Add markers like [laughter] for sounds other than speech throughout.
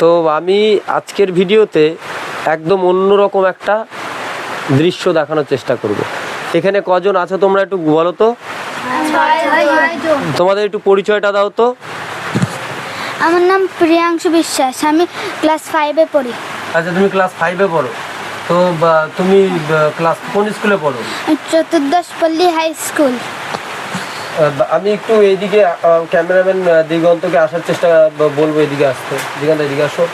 তো আমি আজকের ভিডিওতে একদম অন্যরকম একটা দৃশ্য দেখানোর চেষ্টা করব। এখানে কজন আছো তোমরা একটু বলো তো? তোমাদের একটু পরিচয়টা দাও তো। আমার নাম প্রিয়াংশু বিশ্বাস আমি ক্লাস ফাইভে পড়ি। আচ্ছা তুমি ক্লাস ফাইভে পড়ো। তো তুমি ক্লাস কোন স্কুলে পড়ো? চতুর্দশ পল্লী হাই স্কুল আমি একটু এইদিকে ক্যামেরাম্যান দিগন্তকে আসার চেষ্টা বলব এদিকে আসতে। দিগন্ত এদিকে আসো।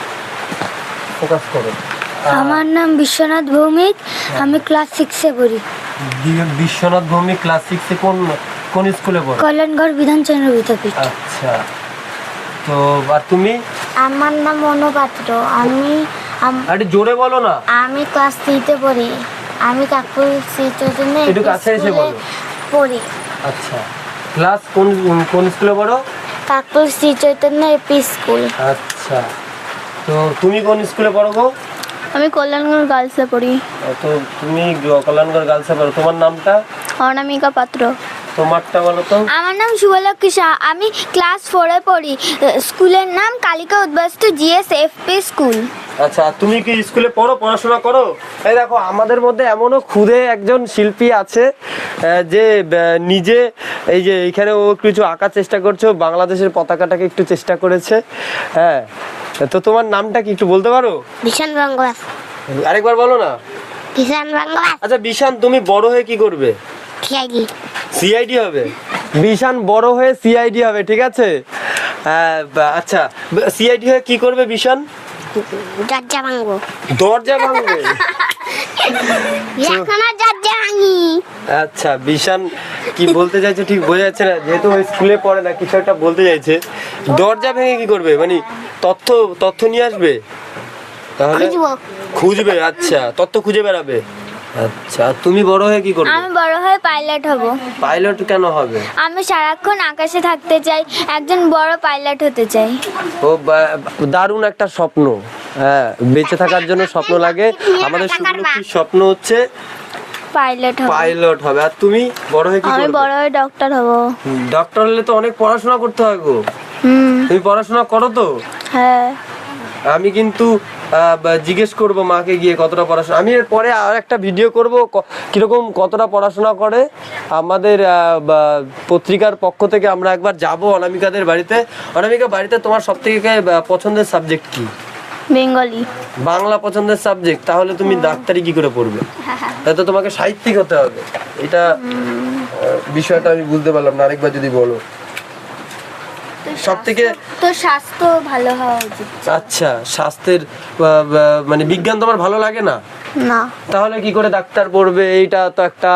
ফোকাস করো। আমার নাম বিশ্বনাথ ভৌমিক আমি ক্লাস সিক্সে পড়ি। বিশ্বনাথ ভৌমিক ক্লাস সিক্সে কোন কোন স্কুলে পড়ো? কল্যাণগড় বিধানচন্দ্র বিদ্যাপীঠ। আচ্ছা। তো আর তুমি? আমার নাম অনুপাত্র আমি আরে জোরে বলো না। আমি ক্লাস থ্রিতে পড়ি। আমি কাকুর চৈতন্য একটু কাছে এসে বলো। পড়ি। আচ্ছা। ক্লাস কোন কোন স্কুলে পড়ো? কাকুর শ্রী চৈতন্য এপি স্কুল। আচ্ছা। তো তুমি কোন স্কুলে পড়ো গো? আমি কল্যাণগড় গার্লসে পড়ি। তো তুমি কল্যাণগড় গার্লসে পড়ো। তোমার নামটা? অনামিকা পাত্র। তোমারটা বলো তো। আমার নাম শুভলক্ষ্মী শাহ। আমি ক্লাস ফোরে পড়ি। স্কুলের নাম কালিকা উদ্বাস্তু জিএস এফপি স্কুল। আচ্ছা তুমি কি স্কুলে পড়ো পড়াশোনা করো? এই দেখো আমাদের মধ্যে এমনও খুদে একজন শিল্পী আছে আহ, যে নিজে এই যে এখানে ও কিছু আঁকার চেষ্টা করছে বাংলাদেশের পতাকাটাকে একটু চেষ্টা করেছে হ্যাঁ। তো তোমার নামটা কি একটু বলতে পারো? ভীষণ বাংলাস আরেকবার বলো না। আচ্ছা বিশান তুমি বড় হয়ে কি করবে? খেয়াগি সিআইডি হবে? বিশান বড় হয়ে সিআইডি হবে ঠিক আছে? আহ, আচ্ছা সিআইডি হয়ে কি করবে বিশান দরজা ভাঙবো। দরজা ভাঙবে? [laughs] এখন আর দরজা ভাঙি। আচ্ছা বিশান কি বলতে চাইছে ঠিক বোঝা যাচ্ছে না যেহেতু ওই স্কুলে পড়ে না কিছু একটা বলতে চাইছে। দরজা ভেঙে কি করবে? মানে তথ্য তথ্য নিয়ে আসবে? তাহলে খুঁজবো। খুঁজবে আচ্ছা তথ্য খুঁজে বেড়াবে। আচ্ছা তুমি বড় হয়ে কি করবে? আমি বড় হয়ে পাইলট হব। পাইলট কেন হবে? আমি সারাক্ষণ আকাশে থাকতে চাই একজন বড় পাইলট হতে চাই। ও দারুণ একটা স্বপ্ন। হ্যাঁ বেঁচে থাকার জন্য স্বপ্ন লাগে। আমাদের শুভলক্ষীর স্বপ্ন হচ্ছে পাইলট হব। পাইলট হবে। আর তুমি বড় হয়ে কি আমি বড় হয়ে ডক্টর হব। ডক্টর হলে তো অনেক পড়াশোনা করতে হয় গো। হুম। তুমি পড়াশোনা করো তো? হ্যাঁ। আমি কিন্তু জিজ্ঞেস করব মাকে গিয়ে কতটা পড়াশোনা আমি এর পরে আর একটা ভিডিও করব কীরকম কতটা পড়াশোনা করে। আমাদের পত্রিকার পক্ষ থেকে আমরা একবার যাব অনামিকাদের বাড়িতে। অনামিকা বাড়িতে তোমার সব থেকে পছন্দের সাবজেক্ট কি? বেঙ্গলি। বাংলা পছন্দের সাবজেক্ট তাহলে তুমি ডাক্তারি কি করে পড়বে? তাই তো তোমাকে সাহিত্যিক হতে হবে। এটা বিষয়টা আমি বুঝতে পারলাম না আরেকবার যদি বলো। সব থেকে তো স্বাস্থ্য ভালো হওয়া উচিত। আচ্ছা স্বাস্থ্যের মানে বিজ্ঞান তোমার ভালো লাগে না? না। তাহলে কি করে ডাক্তার পড়বে? এইটা তো একটা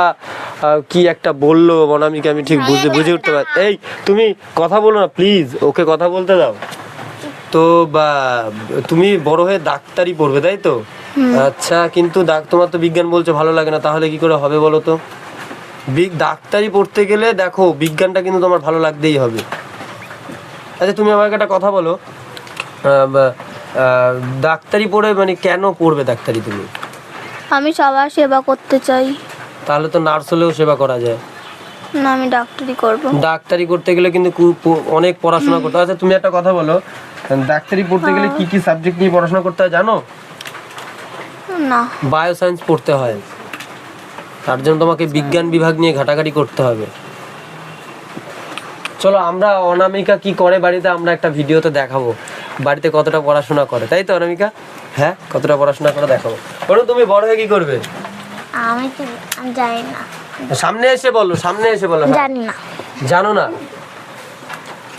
কি একটা বলল বনামিকে আমি ঠিক বুঝতে বুঝে উঠতে পারি এই তুমি কথা বলো না প্লিজ ওকে কথা বলতে দাও। তো বা তুমি বড় হয়ে ডাক্তারি পড়বে তাই তো? আচ্ছা কিন্তু তোমার তো বিজ্ঞান বলছো ভালো লাগে না তাহলে কি করে হবে বলো তো? ডাক্তারি পড়তে গেলে দেখো বিজ্ঞানটা কিন্তু তোমার ভালো লাগতেই হবে। আচ্ছা তুমি আমাকে একটা কথা বলো। ডাক্তারি পড়ে মানে কেন পড়বে ডাক্তারি তুমি? আমি সবার সেবা করতে চাই। তাহলে তো নার্স হলেও সেবা করা যায়। না আমি ডাক্তারি করব। ডাক্তারি করতে গেলে কিন্তু অনেক পড়াশোনা করতে হয়। আচ্ছা তুমি একটা কথা বলো। ডাক্তারি পড়তে গেলে কি কি সাবজেক্ট নিয়ে পড়াশোনা করতে হয় জানো? না। বায়ো সায়েন্স পড়তে হয়। তার জন্য তোমাকে বিজ্ঞান বিভাগ নিয়ে ঘাটাঘাটি করতে হবে। চলো আমরা অনামিকা কি করে বাড়িতে আমরা একটা ভিডিওতে দেখাবো। বাড়িতে কতটা পড়াশোনা করে তাই তো অনামিকা? হ্যাঁ কতটা পড়াশোনা করে দেখাবো। বলো তুমি বড় হয়ে কি করবে? আমি তো আমি জানি না। সামনে এসে বলো সামনে এসে বলো। হ্যাঁ। জানি না। জানো না?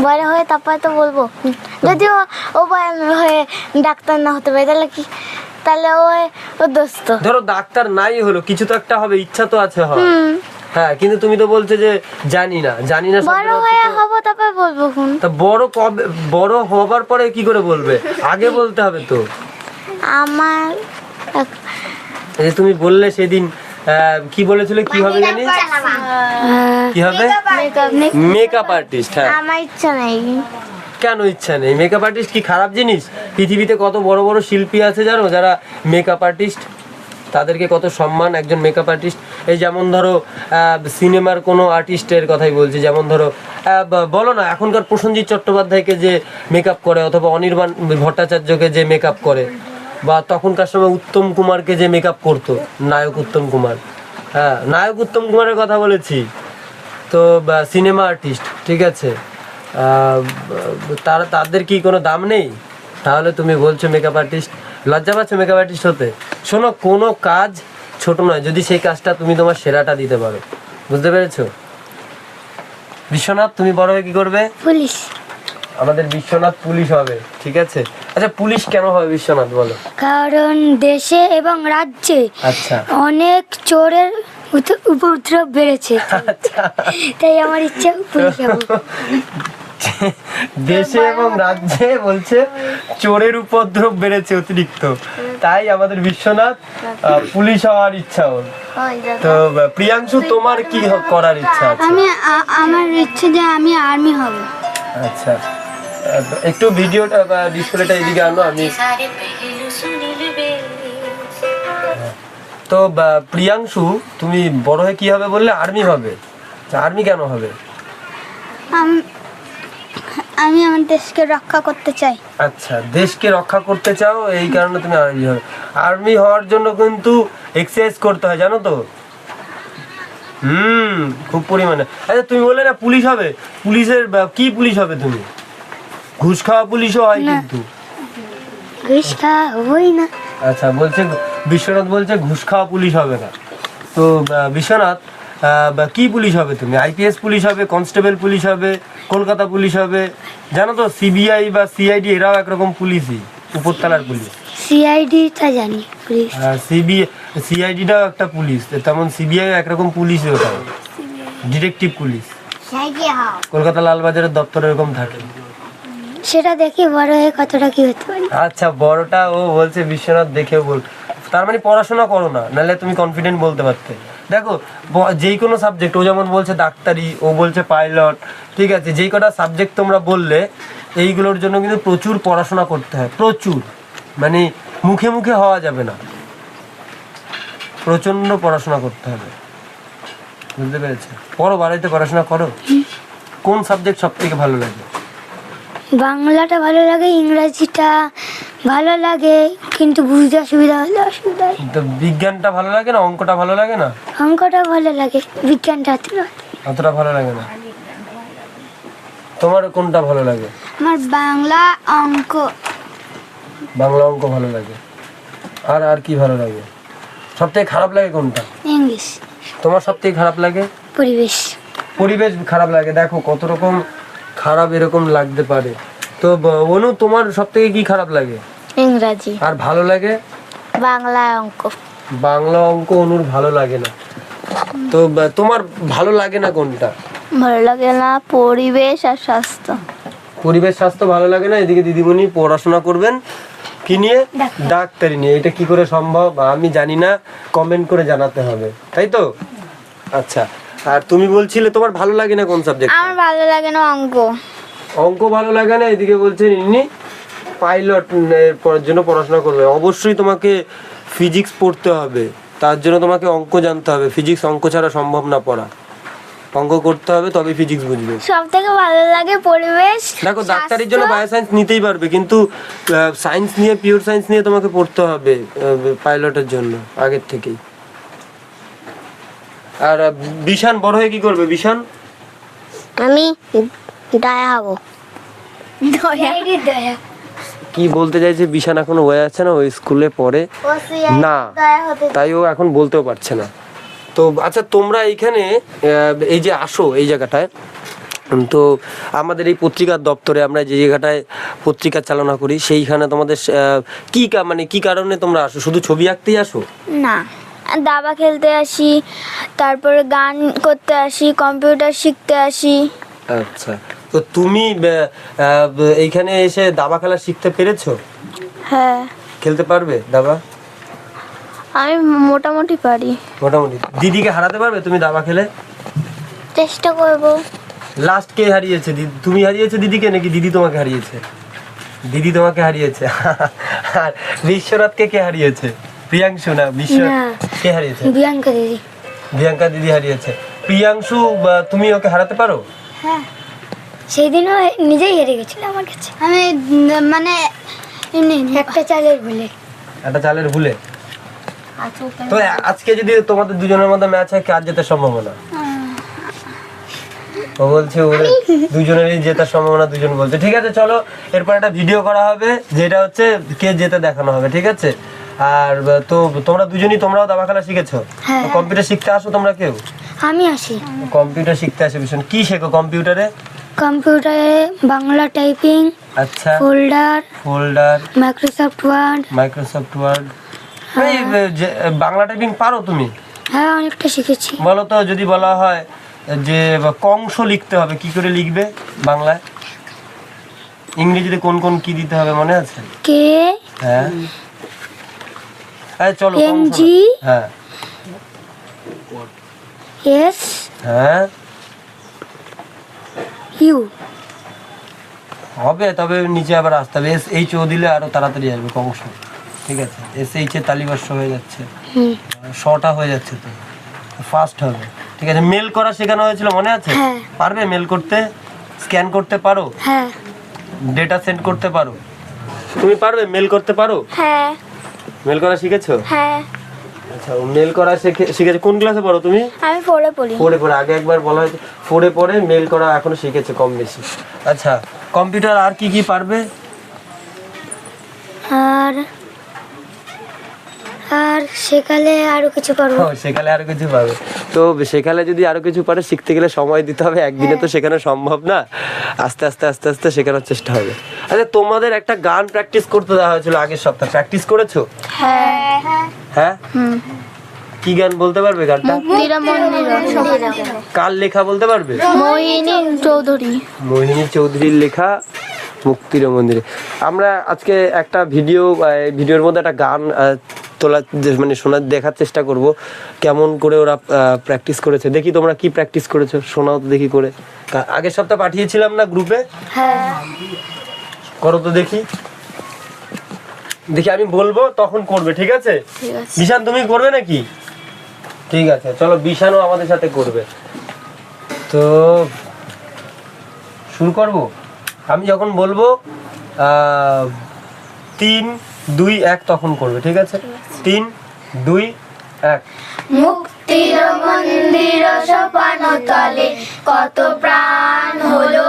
বড় হয়ে তারপরে তো বলব। যদি ও হয়ে ডাক্তার না হতে পারে তাহলে কি? তাহলে ও ও দোস্ত। ধরো ডাক্তার নাই হলো কিছু তো একটা হবে ইচ্ছা তো আছে হুম। হ্যাঁ কিন্তু তুমি তো বলছো যে জানি না জানি না বড় হয়ে হব তারপরে বলব কোন তা বড় কবে বড় হবার পরে কি করে বলবে? আগে বলতে হবে তো। আমার এই তুমি বললে সেদিন আহ, কি বলেছিলে কি হবে জানি? কি হবে? মেকআপ আর্টিস্ট হ্যাঁ। আমার ইচ্ছা নেই। কেন ইচ্ছা নেই? মেকআপ আর্টিস্ট কি খারাপ জিনিস? পৃথিবীতে কত বড় বড় শিল্পী আছে জানো যারা মেকআপ আর্টিস্ট তাদেরকে কত সম্মান, একজন মেকআপ আর্টিস্ট এই যেমন ধরো সিনেমার কোনো আর্টিস্টের কথাই বলছি, যেমন ধরো বলো না, এখনকার প্রসেনজিৎ চট্টোপাধ্যায়কে যে মেকআপ করে অথবা অনির্বাণ ভট্টাচার্যকে যে মেকআপ করে, বা তখনকার সময় উত্তম কুমারকে যে মেকআপ করতো, নায়ক উত্তম কুমার। হ্যাঁ নায়ক উত্তম কুমারের কথা বলেছি। তো সিনেমা আর্টিস্ট ঠিক আছে? তারা, তাদের কি কোনো দাম নেই? তাহলে তুমি বলছো মেকআপ আর্টিস্ট লজ্জা পাচ্ছ মেকআপ আর্টিস্ট হতে? শোনো কোনো কাজ ছোট নয়। যদি সেই কাজটা তুমি তোমার সেরাটা দিতে পারো। বুঝতে পেরেছ? বিশ্বনাথ তুমি বড় হয়ে কি করবে? পুলিশ। আমাদের বিশ্বনাথ পুলিশ হবে ঠিক আছে? আচ্ছা পুলিশ কেন হবে বিশ্বনাথ বলো? কারণ দেশে এবং রাজ্যে আচ্ছা। অনেক চোরের উপদ্রব বেড়েছে। আচ্ছা। তাই আমার ইচ্ছা পুলিশ হব। [laughs] দেশে এবং রাজ্যে বলছে চোরের উপদ্রব বেড়েছে অতিরিক্ত। তাই আমাদের বিশ্বনাথ পুলিশ হওয়ার ইচ্ছা ওর। তো প্রিয়াংশু তোমার কি হ- করার ইচ্ছা আছে? আমি আমার ইচ্ছে যে আমি আর্মি হব। আচ্ছা। একটু ভিডিওটা বা ডিসপ্লেটা এদিকে আনো আমি তো প্রিয়াংশু তুমি বড় হয়ে কি হবে বললে? আর্মি হবে। আর্মি কেন হবে? আমি আমার দেশকে রক্ষা করতে চাই। আচ্ছা দেশকে রক্ষা করতে চাও এই কারণে তুমি আর্মি হবে আর্মি হওয়ার জন্য কিন্তু এক্সারসাইজ করতে হয় জানো তো? হুম খুব পরিমাণে। আচ্ছা তুমি বললে না পুলিশ হবে। পুলিশের কি পুলিশ হবে তুমি? ঘুষ খাওয়া পুলিশও হয়। কিন্তু। ঘুষ খাওয়া হবই না। আচ্ছা বলছে বিশ্বনাথ বলছে ঘুষ খাওয়া পুলিশ হবে না। তো বিশ্বনাথ বা কি পুলিশ হবে তুমি? আইপিএস পুলিশ হবে কনস্টেবল পুলিশ হবে কলকাতা পুলিশ হবে। জানো তো সিবিআই বা সিআইডি এরাও একরকম পুলিশই উপরতলার পুলিশ। সিআইডিটা জানি পুলিশ সিবি সিআইডিটাও একটা পুলিশ তেমন সিবিআই একরকম পুলিশই ওটা। Detective police. কলকাতা লালবাজারের দপ্তর এরকম থাকে। সেটা দেখি বড় হয়ে কতটা কি হতে পারি। আচ্ছা বড়টা ও বলছে বিশ্বনাথ দেখে বল তার মানে পড়াশোনা করো না নাহলে তুমি কনফিডেন্ট বলতে পারতে। দেখো যেই কোনো সাবজেক্ট ও যেমন বলছে ডাক্তারি, ও বলছে পাইলট ঠিক আছে? যেই কটা সাবজেক্ট তোমরা বললে, এইগুলোর জন্য কিন্তু প্রচুর পড়াশোনা করতে হয়, প্রচুর। মানে মুখে মুখে হওয়া যাবে না। প্রচণ্ড পড়াশোনা করতে হবে। বুঝতে পেরেছ? পড়ো, বাড়িতে পড়াশোনা করো। কোন সাবজেক্ট সব থেকে ভালো লাগে? বাংলাটা ভালো লাগে, ইংরাজিটা ভালো লাগে। কিন্তু বুঝতে অসুবিধা হলে অসুবিধা হয়। তো বিজ্ঞানটা ভালো লাগে না? অঙ্কটা ভালো লাগে না? অঙ্কটা ভালো লাগে বিজ্ঞানটা অত না। অতটা ভালো লাগে না? তোমার কোনটা ভালো লাগে? আমার বাংলা অঙ্ক। বাংলা অঙ্ক ভালো লাগে। আর আর কি ভালো লাগে? সব থেকে খারাপ লাগে কোনটা? ইংলিশ। তোমার সব থেকে খারাপ লাগে? পরিবেশ। পরিবেশ খারাপ লাগে। দেখো কত রকম খারাপ এরকম লাগতে পারে। তো ব- অনু তোমার সব থেকে কি খারাপ লাগে? ইংরাজি। আর ভালো লাগে? বাংলা অঙ্ক। বাংলা অঙ্ক অনুর ভালো লাগে না। তো তোমার ভালো লাগে না কোনটা? ভালো লাগে না পরিবেশ আর স্বাস্থ্য। পরিবেশ স্বাস্থ্য ভালো লাগে না? এদিকে দিদিমণি পড়াশোনা করবেন। কি নিয়ে? ডাক্তারি। নিয়ে। এটা কি করে সম্ভব? আমি জানি না। কমেন্ট করে জানাতে হবে। তাই তো? আচ্ছা। আর তুমি বলছিলে তোমার ভালো লাগে না কোন সাবজেক্ট আমার ভালো লাগে না অঙ্ক। অঙ্ক ভালো লাগে না? এদিকে বলছেন ইনি পাইলট এর পড়ার জন্য পড়াশোনা করবে। অবশ্যই তোমাকে ফিজিক্স পড়তে হবে। তার জন্য তোমাকে অঙ্ক জানতে হবে। ফিজিক্স অঙ্ক ছাড়া সম্ভব না পড়া। অঙ্ক করতে হবে তবে ফিজিক্স বুঝবে। সব থেকে ভালো লাগে পরিবেশ দেখো ডাক্তারির জন্য বায়ো সায়েন্স নিতেই পারবে কিন্তু সায়েন্স নিয়ে পিওর সায়েন্স নিয়ে তোমাকে পড়তে হবে পাইলটের জন্য আগের থেকেই। আর বিশান বড় হয়ে কি করবে? বিশান? আমি দয়া হব। দয়া। দয়া। কি বলতে চাইছে বিশান এখনও হয়ে যাচ্ছে না ওই স্কুলে পড়ে? না তাই ও এখন বলতেও পারছে না। তো আচ্ছা তোমরা এইখানে এই যে আসো এই জায়গাটায় তো আমাদের এই পত্রিকার দপ্তরে আমরা যে জায়গাটায় পত্রিকা চালনা করি সেইখানে তোমাদের কা- মানে কি কারণে তোমরা আসো? শুধু ছবি আঁকতেই আসো? না দাবা খেলতে আসি তারপরে গান করতে আসি কম্পিউটার শিখতে আসি। আচ্ছা। তো তুমি এইখানে এসে দাবা খেলা শিখতে পেরেছ? হ্যাঁ। খেলতে পারবে দাবা? আমি মোটামুটি পারি। মোটামুটি। দিদিকে হারাতে পারবে তুমি দাবা খেলে? চেষ্টা করব। লাস্ট কে হারিয়েছে? দিদি তুমি হারিয়েছে দিদিকে নাকি দিদি তোমাকে হারিয়েছে? দিদি তোমাকে হারিয়েছে। [laughs] আর বিশ্বনাথকে কে হারিয়েছে? প্রিয়াংশু না বিশ্ব কে হারিয়েছে? বিয়াঙ্কা দিদি। প্রিয়াঙ্কা দিদি হারিয়েছে। প্রিয়াংশু তুমি ওকে হারাতে পারো? হ্যাঁ। সেই দিনও নিজেই হেরে গেছিল আমার কাছে। আমি মানে একটা চালের ভুলে। একটা চালের ভুলে? তো আজকে যদি তোমাদের দুজনের মধ্যে ম্যাচ হয় কার জেতার সম্ভাবনা? ও বলছে ওরে দুজনেরই জেতার সম্ভাবনা দুজন বলছে। ঠিক আছে চলো এরপর একটা ভিডিও করা হবে যেটা হচ্ছে কে জেতে দেখানো হবে ঠিক আছে? আর তো তোমরা দুজনই তোমরাও দাবা খেলা শিখেছো? হ্যাঁ। কম্পিউটার শিখতে আসো তোমরা কেউ? আমি আসি। কম্পিউটার শিখতে আসে ভীষণ। কি শেখো কম্পিউটারে কম্পিউটারে বাংলা টাইপিং আচ্ছা। Folder folder. Microsoft Word. Microsoft Word. এই বাংলা টাইপিং পারো তুমি? হ্যাঁ অনেকটা শিখেছি। বলো তো যদি বলা হয় যে কংস লিখতে হবে কি করে লিখবে বাংলায়? ইংরেজিতে কোন কোন কি দিতে হবে মনে আছে? কে? হ্যাঁ। এই চলো না। NG হ্যাঁ। এস? হ্যাঁ। ইউ। হবে তবে নিচে আবার আসতে হবে। এস এইচ ও দিলে আরও তাড়াতাড়ি আসবে কংস ঠিক আছে? এস এইচ এ তালিবাস্য হয়ে যাচ্ছে। শটা হয়ে যাচ্ছে তো। ফাস্ট হবে। ঠিক আছে? মেল করা শেখানো হয়েছিল মনে আছে? হ্যাঁ। পারবে মেল করতে? স্ক্যান করতে পারো? হ্যাঁ। ডেটা সেন্ড করতে পারো? তুমি পারবে? মেল করতে পারো? হ্যাঁ। মেল করা শিখেছো? হ্যাঁ। আচ্ছা মেল করা শিখে- শিখেছো। কোন ক্লাসে পড়ো তুমি? আমি পড়ে। পড়ি ফোরে পড়ে। আগে একবার বলা হয়েছে ফোরে পড়ে মেল করা এখনও শিখেছে কম বেশি। আচ্ছা কম্পিউটার আর কি কি পারবে? আর আর সেকালে আরও কিছু পারব। সেখানে আরও কিছু পাবে তো সেখানে যদি আরও কিছু পারে শিখতে গেলে সময় দিতে হবে। একদিনে তো শেখানো সম্ভব না। আস্তে আস্তে আস্তে আস্তে শেখানোর চেষ্টা হবে। আচ্ছা তোমাদের একটা গান প্র্যাকটিস করতে দেওয়া হয়েছিল আগের সপ্তাহে। প্র্যাকটিস করেছ? হ্যাঁ হ্যাঁ। কি গান বলতে পারবে গানটা? কার লেখা বলতে পারবে? মোহিনী চৌধুরী। মোহিনী চৌধুরীর লেখা মুক্তির মন্দিরে আমরা আজকে একটা ভিডিও ভিডিওর মধ্যে একটা গান তোলা মানে শোনার দেখার চেষ্টা করব। কেমন করে ওরা প্র্যাকটিস করেছে। দেখি তোমরা কি প্র্যাকটিস করেছ? শোনাও তো দেখি করে। আগের সপ্তাহ পাঠিয়েছিলাম না গ্রুপে হ্যাঁ। করো তো দেখি। দেখি আমি বলব তখন করবে ঠিক আছে? বিশান তুমি করবে নাকি? ঠিক আছে চলো বিশানও আমাদের সাথে করবে। তো শুরু করব? আমি যখন বলব তিন দুই এক তখন করবে ঠিক আছে? তিন দুই এক। মুক্তির মন্দির সোপান তলে কত প্রাণ হলো?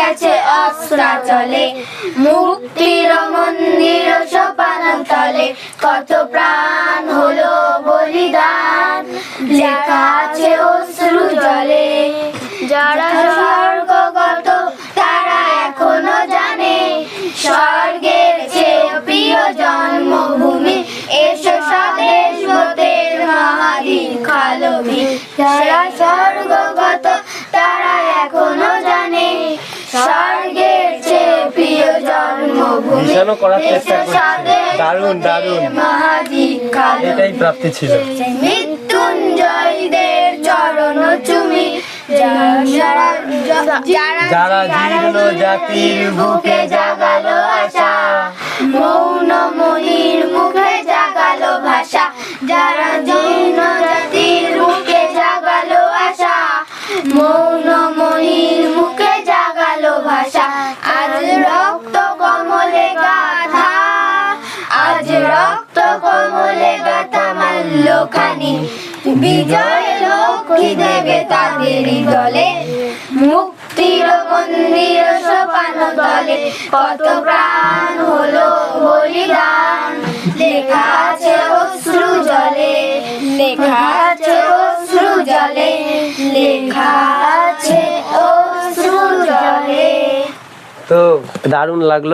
গেছে অস্ত্রাচলে। মুক্তির মন্দির সোপান তলে কত প্রাণ হলো বলিদান। লেখা আছে অশ্রু জলে যারা বিশানও করার চেষ্টা করছি। দারুণ দারুণ, দারুণ। এটাই প্রাপ্তি ছিল মৃত্যুঞ্জয়দের চরণ চুমি যারা যারা জীর্ণ জাতির বুকে জাগালো মাল্যখানি বিজয় লক্ষ্মী দেবে তাদের দলে? মুক্তির মন্দির সোপান তলে কত প্রাণ হলো বলিদান। লেখা আছে অশ্রু জলে। লেখা আছে অশ্রু জলে। লেখা আছে অশ্রু জলে। তো দারুণ লাগল।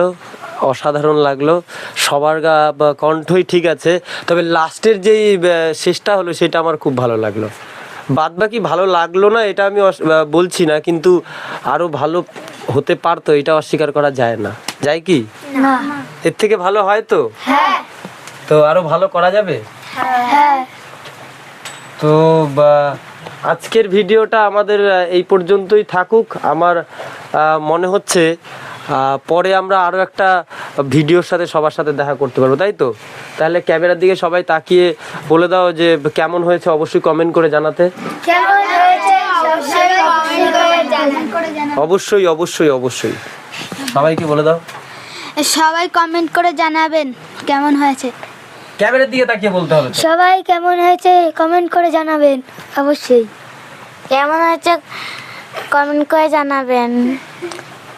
অসাধারণ লাগল। সবার গা কণ্ঠই ঠিক আছে তবে লাস্টের যেই শেষটা হলো সেটা আমার খুব ভালো লাগল। বাদ বাকি ভালো লাগল না এটা আমি বলছি না কিন্তু আরও ভালো হতে পারতো এটা অস্বীকার করা যায় না। যায় কি? এর থেকে ভালো হয় তো? হ্যাঁ। তো আরও ভালো করা যাবে? হ্যাঁ। তো বা আজকের ভিডিওটা আমাদের এই পর্যন্তই থাকুক। আমার আহ, মনে হচ্ছে পরে আমরা আরও একটা ভিডিওর সাথে সবার সাথে দেখা করতে পারব তাই তো? তাহলে ক্যামেরার দিকে সবাই তাকিয়ে বলে দাও যে কেমন হয়েছে অবশ্যই কমেন্ট করে জানাতে। অবশ্যই অবশ্যই অবশ্যই সবাইকে বলে দাও। সবাই কমেন্ট করে জানাবেন কেমন হয়েছে। ক্যামেরার দিকে তাকিয়ে বলতে হবে সবাই কেমন হয়েছে কমেন্ট করে জানাবেন অবশ্যই। কেমন হয়েছে কমেন্ট করে জানাবেন।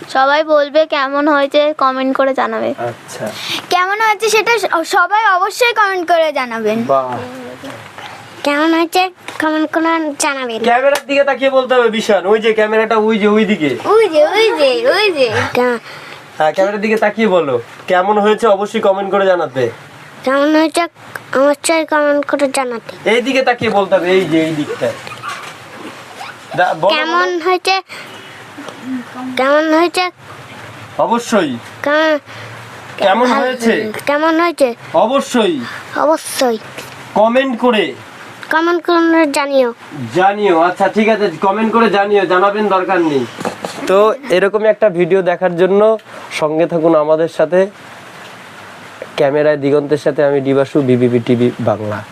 সবাই বলবে কেমন হয়েছে কমেন্ট করে জানাবে। আচ্ছা। কেমন হয়েছে সেটা সবাই অবশ্যই কমেন্ট করে জানাবেন। বাহ। কেমন হয়েছে কমেন্ট করে জানাবেন। ক্যামেরার দিকে তাকিয়ে বলতে হবে বিশান ওই যে ক্যামেরাটা ওই যে ওই দিকে ওই যে ওই যে ওই যে। হ্যাঁ ক্যামেরার দিকে তাকিয়ে বলো। কেমন হয়েছে অবশ্যই কমেন্ট করে জানাতে। কেমন হয়েছে অবশ্যই কমেন্ট করে জানাতে। এই দিকে তাকিয়ে বলতে হবে এই যে এই দিকটা কেমন হয়েছে কেমন হয়েছে? অবশ্যই। কেমন- কেমন হয়েছে? কেমন হয়েছে? অবশ্যই। অবশ্যই। কমেন্ট করে। কমেন্ট করে জানিও। জানিও। আচ্ছা ঠিক আছে কমেন্ট করে জানিও জানাবেন দরকার নেই। তো এরকমই একটা ভিডিও দেখার জন্য সঙ্গে থাকুন আমাদের সাথে। ক্যামেরায় দিগন্তের সাথে আমি ডিবাসু বিবিপি টিভি বাংলা।